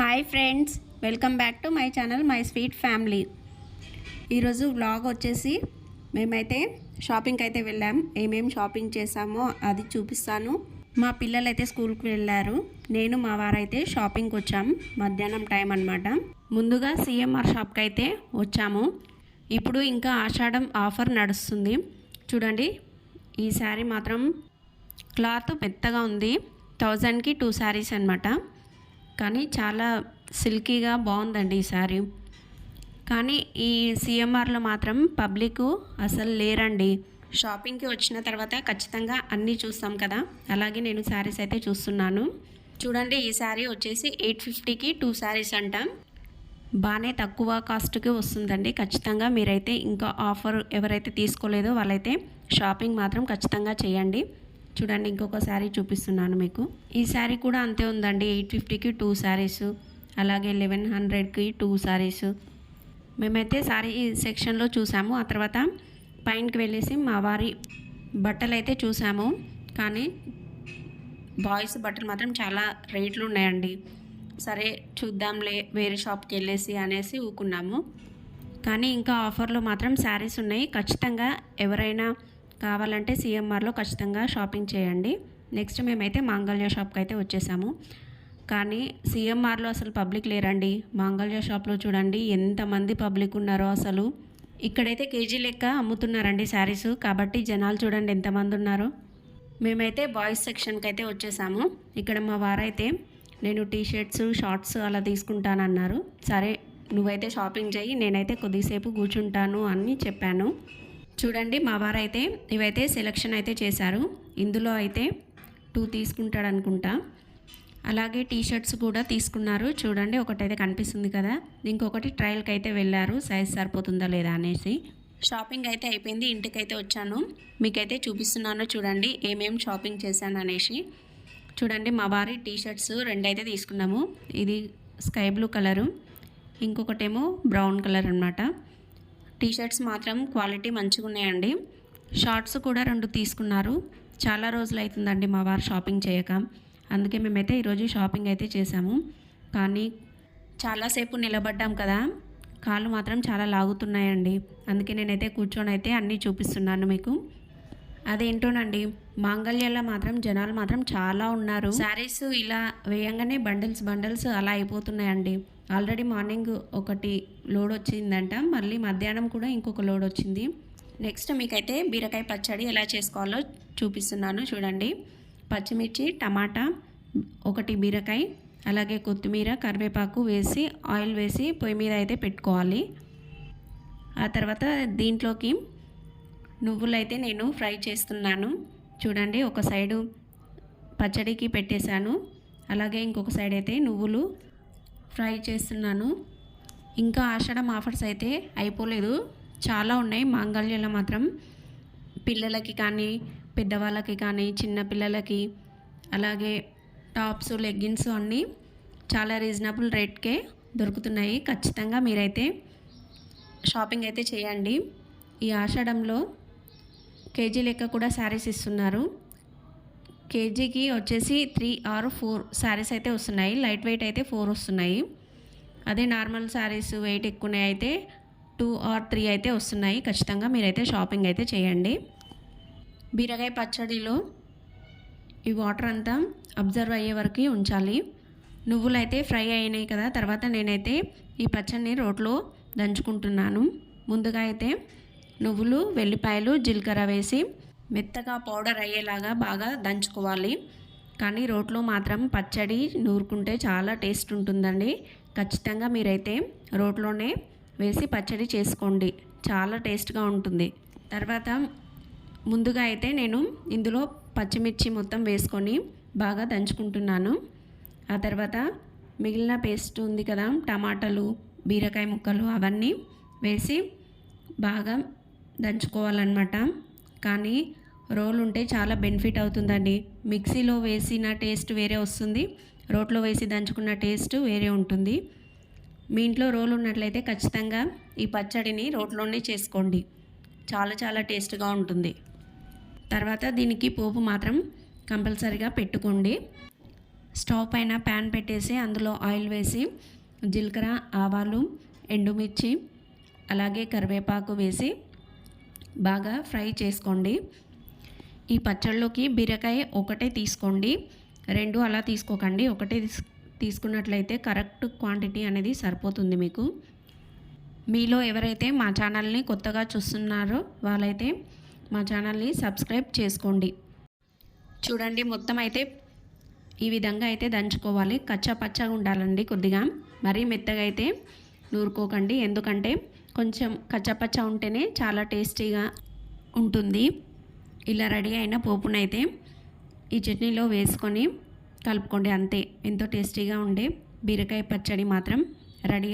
Hi friends welcome back to my channel my sweet family. ఈరోజు vlog వచ్చేసి మేమైతే షాపింగ్కి అయితే వెళ్ళాం. ఏమేమి షాపింగ్ చేసామో అది చూపిస్తాను. మా పిల్లలు అయితే స్కూల్కి వెళ్ళారు. నేను మా వారైతే షాపింగ్కి వచ్చాం. మధ్యాహ్నం టైం అనమాట ముందుగా సిఎంఆర్ షాప్కి అయితే వచ్చాము. ఇప్పుడు ఇంకా ఆషాఢం ఆఫర్ నడుస్తుంది. చూడండి ఈ శారీ మాత్రం క్లాత్ మెత్తగా ఉంది. థౌజండ్కి టూ శారీస్ అనమాట కానీ చాలా సిల్కీగా బాగుందండి ఈ శారీ. కానీ ఈ సిఎంఆర్లో మాత్రం పబ్లిక్ అసలు లేరండి. షాపింగ్కి వచ్చిన తర్వాత ఖచ్చితంగా అన్నీ చూస్తాం కదా. అలాగే నేను శారీస్ అయితే చూస్తున్నాను. చూడండి ఈ శారీ వచ్చేసి ఎయిట్ ఫిఫ్టీకి టూ శారీస్ అంట. బాగానే తక్కువ కాస్ట్కి వస్తుందండి. ఖచ్చితంగా మీరైతే ఇంకా ఆఫర్ ఎవరైతే తీసుకోలేదో వాళ్ళైతే షాపింగ్ మాత్రం ఖచ్చితంగా చేయండి. చూడండి ఇంకొక శారీ చూపిస్తున్నాను మీకు. ఈ శారీ కూడా అంతే ఉందండి ఎయిట్ ఫిఫ్టీకి టూ శారీస్ అలాగే లెవెన్ హండ్రెడ్కి టూ శారీస్. మేమైతే శారీ సెక్షన్లో చూసాము ఆ తర్వాత పైనకి వెళ్ళేసి మా వారి బట్టలు అయితే చూసాము. కానీ బాయ్స్ బట్టలు మాత్రం చాలా రేట్లు ఉన్నాయండి. సరే చూద్దాంలే వేరే షాప్కి వెళ్ళేసి అనేసి ఊకున్నాము. కానీ ఇంకా ఆఫర్లో మాత్రం శారీస్ ఉన్నాయి. ఖచ్చితంగా ఎవరైనా కావాలంటే సిఎంఆర్లో ఖచ్చితంగా షాపింగ్ చేయండి. నెక్స్ట్ మేమైతే మాంగళ్య షాప్కి అయితే వచ్చేసాము. కానీ సిఎంఆర్లో అసలు పబ్లిక్ లేరండి. మాంగళ్య షాప్లో చూడండి ఎంతమంది పబ్లిక్ ఉన్నారో అసలు. ఇక్కడైతే కేజీ లెక్క అమ్ముతున్నారండి శారీస్. కాబట్టి జనాలు చూడండి ఎంతమంది ఉన్నారో. మేమైతే బాయ్స్ సెక్షన్కి అయితే వచ్చేసాము. ఇక్కడ మా వారైతే నేను టీ షర్ట్స్ షార్ట్స్ అలా తీసుకుంటానన్నారు. సరే నువ్వైతే షాపింగ్ చేయి నేనైతే కొద్దిసేపు కూర్చుంటాను అని చెప్పాను. చూడండి మా వారైతే ఇవైతే సెలెక్షన్ అయితే చేశారు. ఇందులో అయితే టూ తీసుకుంటాడు అనుకుంటా అలాగే టీ షర్ట్స్ కూడా తీసుకున్నారు. చూడండి ఒకటైతే కనిపిస్తుంది కదా. ఇంకొకటి ట్రయల్కి అయితే వెళ్ళారు. సైజ్ సరిపోతుందా లేదా అనేసి. షాపింగ్ అయితే అయిపోయింది. ఇంటికైతే వచ్చాను. మీకైతే చూపిస్తున్నాను చూడండి ఏమేం షాపింగ్ చేశాను అనేసి. చూడండి మా వారి టీ షర్ట్స్ రెండైతే తీసుకున్నాము. ఇది స్కై బ్లూ కలరు ఇంకొకటేమో బ్రౌన్ కలర్ అనమాట టీ షర్ట్స్ మాత్రం క్వాలిటీ మంచిగా ఉన్నాయండి షార్ట్స్ కూడా రెండు తీసుకున్నారు. చాలా రోజులు అవుతుందండి మా వారు షాపింగ్ చేయక. అందుకే మేమైతే ఈరోజు షాపింగ్ అయితే చేసాము కానీ చాలాసేపు నిలబడ్డాం కదా. కాళ్ళు మాత్రం చాలా లాగుతున్నాయండి. అందుకే నేనైతే కూర్చొని అయితే అన్నీ చూపిస్తున్నాను మీకు. అదేంటోనండి మాంగళ్యాలో మాత్రం జనాలు మాత్రం చాలా ఉన్నారు. శారీస్ ఇలా వేయంగానే బండిల్స్ బండిల్స్ అలా అయిపోతున్నాయండి. ఆల్రెడీ మార్నింగ్ ఒకటి లోడ్ వచ్చిందంట మళ్ళీ మధ్యాహ్నం కూడా ఇంకొక లోడ్ వచ్చింది. నెక్స్ట్ మీకైతే బీరకాయ పచ్చడి ఎలా చేసుకోవాలో చూపిస్తున్నాను చూడండి. పచ్చిమిర్చి టమాటా ఒకటి బీరకాయ అలాగే కొత్తిమీర కరివేపాకు వేసి ఆయిల్ వేసి పొయ్యి మీద అయితే పెట్టుకోవాలి. ఆ తర్వాత దీంట్లోకి నువ్వులైతే నేను ఫ్రై చేస్తున్నాను. చూడండి ఒక సైడు పచ్చడికి పెట్టేశాను. అలాగే ఇంకొక సైడ్ అయితే నువ్వులు ఫ్రై చేస్తున్నాను. ఇంకా ఆషాఢం ఆఫర్స్ అయితే అయిపోలేదు. చాలా ఉన్నాయి. మాంగళ్యంలో మాత్రం పిల్లలకి కానీ పెద్దవాళ్ళకి కానీ చిన్న పిల్లలకి అలాగే టాప్స్ లెగ్గిన్స్ అన్నీ చాలా రీజనబుల్ రేట్కే దొరుకుతున్నాయి. ఖచ్చితంగా మీరైతే షాపింగ్ అయితే చేయండి. ఈ ఆషాఢంలో కేజీ లెక్క కూడా శారీస్ ఇస్తున్నారు. కేజీకి వచ్చేసి త్రీ ఆర్ ఫోర్ శారీస్ అయితే వస్తున్నాయి. లైట్ వెయిట్ అయితే ఫోర్ వస్తున్నాయి. అదే నార్మల్ శారీస్ వెయిట్ ఎక్కువ అయితే టూ ఆర్ త్రీ అయితే వస్తున్నాయి. ఖచ్చితంగా మీరైతే షాపింగ్ అయితే చేయండి. బీరకాయ పచ్చడిలో ఈ వాటర్ అంతా అబ్జర్వ్ అయ్యే వరకు ఉంచాలి. నువ్వులు అయితే ఫ్రై అయినాయి కదా తర్వాత నేనైతే ఈ పచ్చడిని రోట్లో దంచుకుంటున్నాను. ముందుగా అయితే నువ్వులు వెల్లిపాయలు జీలకర్ర వేసి మెత్తగా పౌడర్ అయ్యేలాగా బాగా దంచుకోవాలి. కానీ రోట్లో మాత్రం పచ్చడి నూరుకుంటే చాలా టేస్ట్ ఉంటుందండి. ఖచ్చితంగా మీరైతే రోట్లోనే వేసి పచ్చడి చేసుకోండి. చాలా టేస్ట్గా ఉంటుంది. తర్వాత ముందుగా అయితే నేను ఇందులో పచ్చిమిర్చి మొత్తం వేసుకొని బాగా దంచుకుంటున్నాను. ఆ తర్వాత మిగిలిన పేస్ట్ ఉంది కదా టమాటాలు బీరకాయ ముక్కలు అవన్నీ వేసి బాగా దంచుకోవాలన్నమాట. కానీ రోల్ ఉంటే చాలా బెనిఫిట్ అవుతుందండి. మిక్సీలో వేసిన టేస్ట్ వేరే వస్తుంది రోట్లో వేసి దంచుకున్న టేస్ట్ వేరే ఉంటుంది. మీ ఇంట్లో రోల్ ఉన్నట్లయితే ఖచ్చితంగా ఈ పచ్చడిని రోట్లోనే చేసుకోండి. చాలా చాలా టేస్ట్గా ఉంటుంది. తర్వాత దీనికి పోపు మాత్రం కంపల్సరిగా పెట్టుకోండి. స్టవ్ పైన ప్యాన్ పెట్టేసి అందులో ఆయిల్ వేసి జీలకర్ర ఆవాలు ఎండుమిర్చి అలాగే కరివేపాకు వేసి బాగా ఫ్రై చేసుకోండి. ఈ పచ్చళ్ళలోకి బీరకాయ ఒకటే తీసుకోండి. రెండు అలా తీసుకోకండి. ఒకటే తీసుకున్నట్లయితే కరెక్ట్ క్వాంటిటీ అనేది సరిపోతుంది మీకు. మీలో ఎవరైతే మా ఛానల్ని కొత్తగా చూస్తున్నారో వాళ్ళైతే మా ఛానల్ని సబ్స్క్రైబ్ చేసుకోండి. చూడండి మొత్తం అయితే ఈ విధంగా అయితే దంచుకోవాలి. కచ్చా పచ్చగా ఉండాలండి కొద్దిగా. మరీ మెత్తగా అయితే నూరుకోకండి. ఎందుకంటే కొంచెం కచ్చపచ్చ ఉంటేనే చాలా టేస్టీగా ఉంటుంది. ఇలా రెడీ అయిన పోపునైతే ఈ చట్నీలో వేసుకొని కలుపుకోండి అంతే. ఎంతో టేస్టీగా ఉండే బీరకాయ పచ్చడి మాత్రం రెడీ